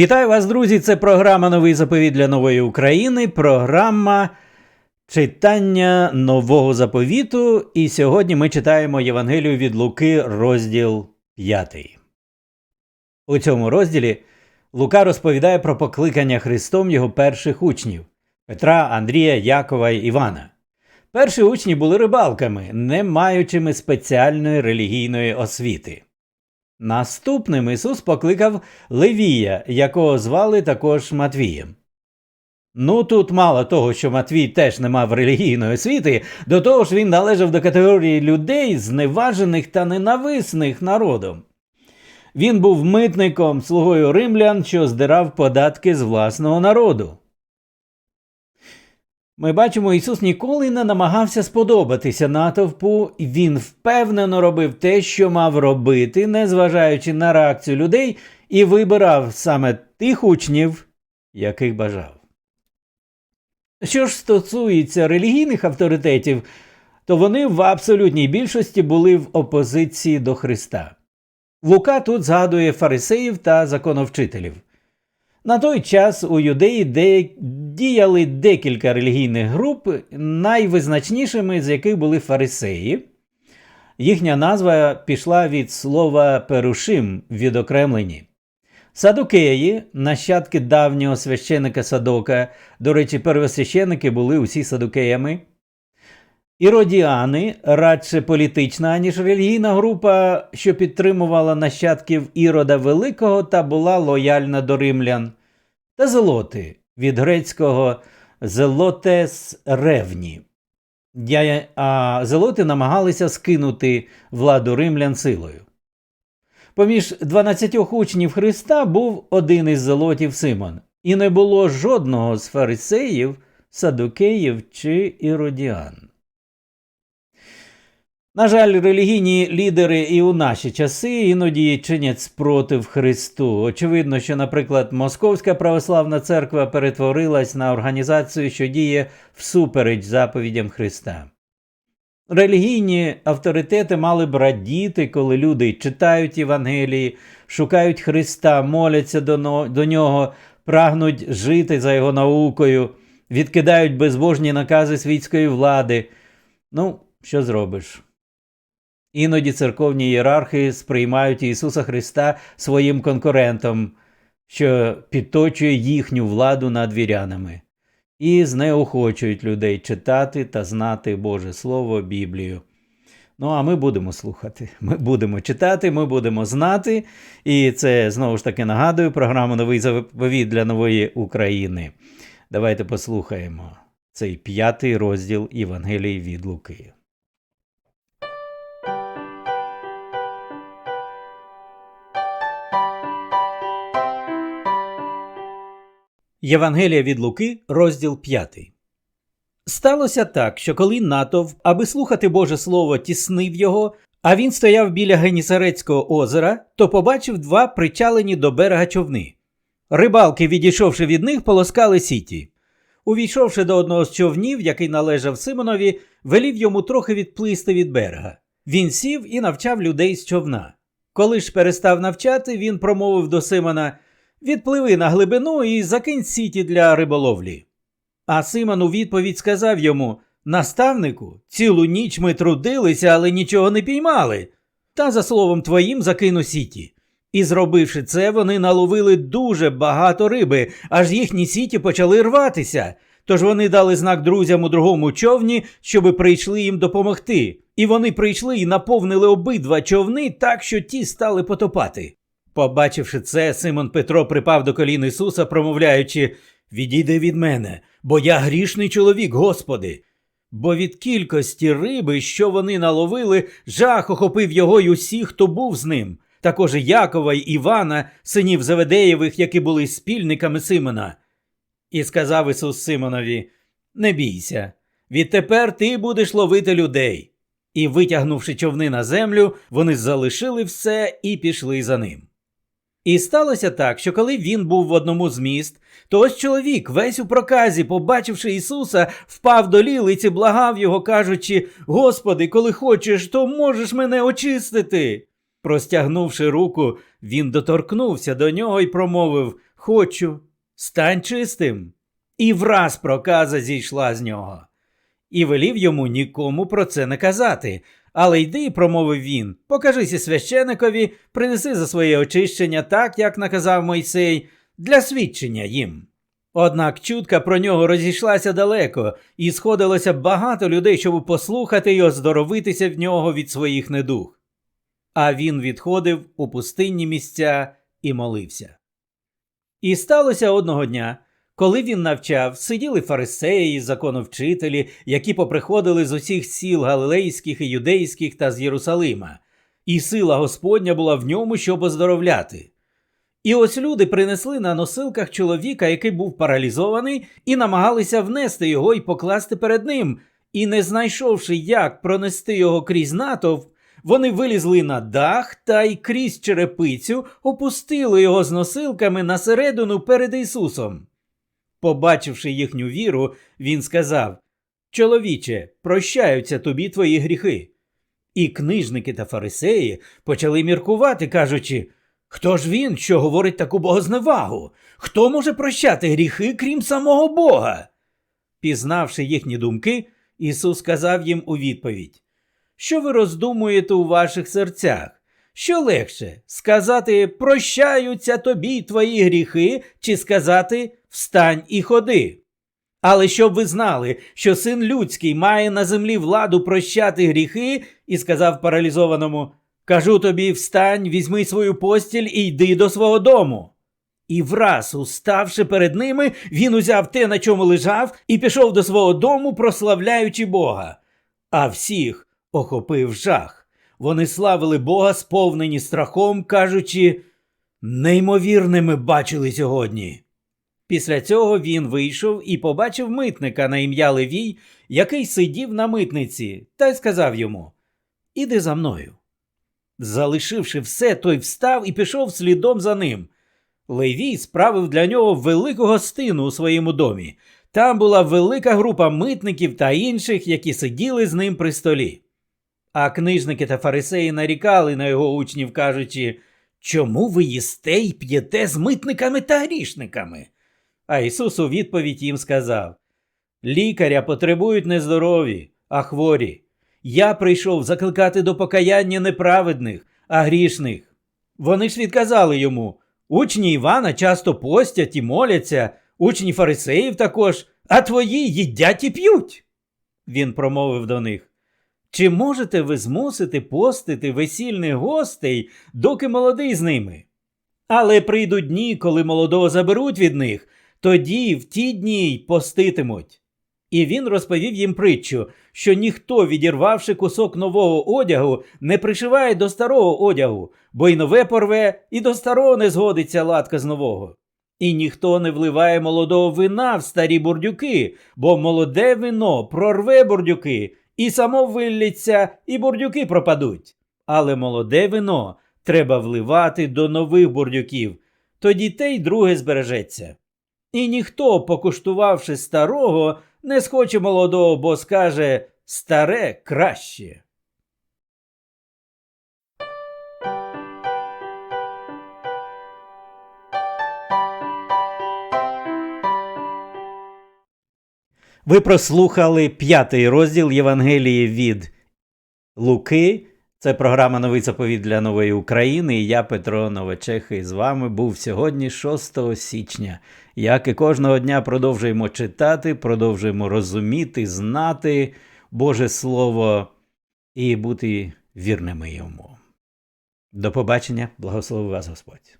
Вітаю вас, друзі! Це програма Новий заповіт для нової України. Програма читання нового заповіту. І сьогодні ми читаємо Євангелію від Луки, розділ 5. У цьому розділі Лука розповідає про покликання Христом його перших учнів Петра, Андрія, Якова і Івана. Перші учні були рибалками, не маючими спеціальної релігійної освіти. Наступним Ісус покликав Левія, якого звали також Матвієм. Ну тут мало того, що Матвій теж не мав релігійної освіти, до того ж він належав до категорії людей, зневажених та ненависних народом. Він був митником, слугою римлян, що здирав податки з власного народу. Ми бачимо, Ісус ніколи не намагався сподобатися натовпу, він впевнено робив те, що мав робити, незважаючи на реакцію людей, і вибирав саме тих учнів, яких бажав. Що ж стосується релігійних авторитетів, то вони в абсолютній більшості були в опозиції до Христа. Лука тут згадує фарисеїв та законовчителів. На той час у юдеї де... діяли декілька релігійних груп, найвизначнішими з яких були фарисеї. Їхня назва пішла від слова перушим відокремлені. Садукеї, нащадки давнього священика Садока, до речі, первосвященики були усі садукеями. Іродіани, радше політична, аніж релігійна група, що підтримувала нащадків Ірода Великого та була лояльна до римлян, та зелоти від грецького зелотес ревні. А зелоти намагалися скинути владу римлян силою. Поміж 12 учнів Христа був один із зелотів Симон, і не було жодного з фарисеїв, садукеїв чи іродіан. На жаль, релігійні лідери і у наші часи іноді чинять спротив Христу. Очевидно, що, наприклад, Московська православна церква перетворилась на організацію, що діє всупереч заповідям Христа. Релігійні авторитети мали б радіти, коли люди читають Євангелії, шукають Христа, моляться до, нього, прагнуть жити за його наукою, відкидають безбожні накази світської влади. Ну, що зробиш? Іноді церковні ієрархи сприймають Ісуса Христа своїм конкурентом, що підточує їхню владу над вірянами, і знеохочують людей читати та знати Боже Слово, Біблію. Ну, а ми будемо слухати. Ми будемо читати, ми будемо знати. І це знову ж таки нагадую програму Новий заповіт для нової України. Давайте послухаємо цей п'ятий розділ Євангелії від Луки. Євангелія від Луки, розділ 5. Сталося так, що коли натовп, аби слухати Боже Слово, тіснив його, а він стояв біля Генісарецького озера, то побачив два причалені до берега човни. Рибалки, відійшовши від них, полоскали сіті. Увійшовши до одного з човнів, який належав Симонові, велів йому трохи відплисти від берега. Він сів і навчав людей з човна. Коли ж перестав навчати, він промовив до Симона Відпливи на глибину і закинь сіті для риболовлі. А Симон у відповідь сказав йому Наставнику, цілу ніч ми трудилися, але нічого не піймали. Та, за словом твоїм, закину сіті. І зробивши це, вони наловили дуже багато риби, аж їхні сіті почали рватися. Тож вони дали знак друзям у другому човні, щоби прийшли їм допомогти. І вони прийшли і наповнили обидва човни так, що ті стали потопати. Побачивши це, Симон Петро припав до колін Ісуса, промовляючи Відійди від мене, бо я грішний чоловік, Господи. Бо від кількості риби, що вони наловили, жах охопив його й усіх, хто був з ним, також Якова й Івана, синів Заведеєвих, які були спільниками Симона. І сказав Ісус Симонові Не бійся, відтепер ти будеш ловити людей. І, витягнувши човни на землю, вони залишили все і пішли за ним. І сталося так, що коли він був в одному з міст, то ось чоловік, весь у проказі, побачивши Ісуса, впав до лілиць і благав його, кажучи: Господи, коли хочеш, то можеш мене очистити. Простягнувши руку, він доторкнувся до нього і промовив: Хочу, стань чистим. І враз проказа зійшла з нього. І велів йому нікому про це не казати. Але йди, промовив він, покажися священикові, принеси за своє очищення так, як наказав Мойсей, для свідчення їм. Однак чутка про нього розійшлася далеко, і сходилося багато людей, щоб послухати й оздоровитися в нього від своїх недуг. А він відходив у пустинні місця і молився. І сталося одного дня, коли він навчав, сиділи фарисеї, законовчителі, які поприходили з усіх сіл галилейських і юдейських та з Єрусалима, і сила Господня була в ньому, щоб оздоровляти. І ось люди принесли на носилках чоловіка, який був паралізований, і намагалися внести його і покласти перед ним. І, не знайшовши, як пронести його крізь натовп, вони вилізли на дах та й крізь черепицю опустили його з носилками на середину перед Ісусом. Побачивши їхню віру, він сказав: Чоловіче, прощаються тобі твої гріхи. І книжники та фарисеї почали міркувати, кажучи, хто ж він, що говорить таку богозневагу? Хто може прощати гріхи, крім самого Бога? Пізнавши їхні думки, Ісус сказав їм у відповідь: Що ви роздумуєте у ваших серцях? Що легше сказати прощаються тобі твої гріхи, чи сказати встань і ходи? Але щоб ви знали, що син людський має на землі владу прощати гріхи, і сказав паралізованому Кажу тобі, встань, візьми свою постіль і йди до свого дому. І враз, уставши перед ними, він узяв те, на чому лежав, і пішов до свого дому, прославляючи Бога. А всіх охопив жах. Вони славили Бога, сповнені страхом, кажучи, неймовірними бачили сьогодні. Після цього він вийшов і побачив митника на ім'я Левій, який сидів на митниці, та й сказав йому Іди за мною. Залишивши все, той встав і пішов слідом за ним. Левій справив для нього велику гостину у своєму домі. Там була велика група митників та інших, які сиділи з ним при столі. А книжники та фарисеї нарікали на його учнів, кажучи, чому ви їсте й п'єте з митниками та грішниками? А Ісус у відповідь їм сказав Лікаря потребують не здорові, а хворі. Я прийшов закликати до покаяння неправедних, а грішних. Вони ж відказали йому учні Івана часто постять і моляться, учні фарисеїв також, а твої їдять і п'ють. Він промовив до них. Чи можете ви змусити постити весільних гостей, доки молодий з ними? Але прийдуть дні, коли молодого заберуть від них, тоді в ті дні й поститимуть. І він розповів їм притчу, що ніхто, відірвавши кусок нового одягу, не пришиває до старого одягу, бо й нове порве, і до старого не згодиться латка з нового. І ніхто не вливає молодого вина в старі бурдюки, бо молоде вино прорве бурдюки, і само виллється, і бурдюки пропадуть. Але молоде вино треба вливати до нових бурдюків, тоді те й друге збережеться. І ніхто, покуштувавши старого, не схоче молодого, бо скаже старе краще. Ви прослухали п'ятий розділ Євангелії від Луки. Це програма Новий заповіт для нової України. І я, Петро Новачех, з вами був сьогодні, 6 січня. Як і кожного дня продовжуємо читати, продовжуємо розуміти, знати Боже Слово і бути вірними йому. До побачення, благослови вас Господь.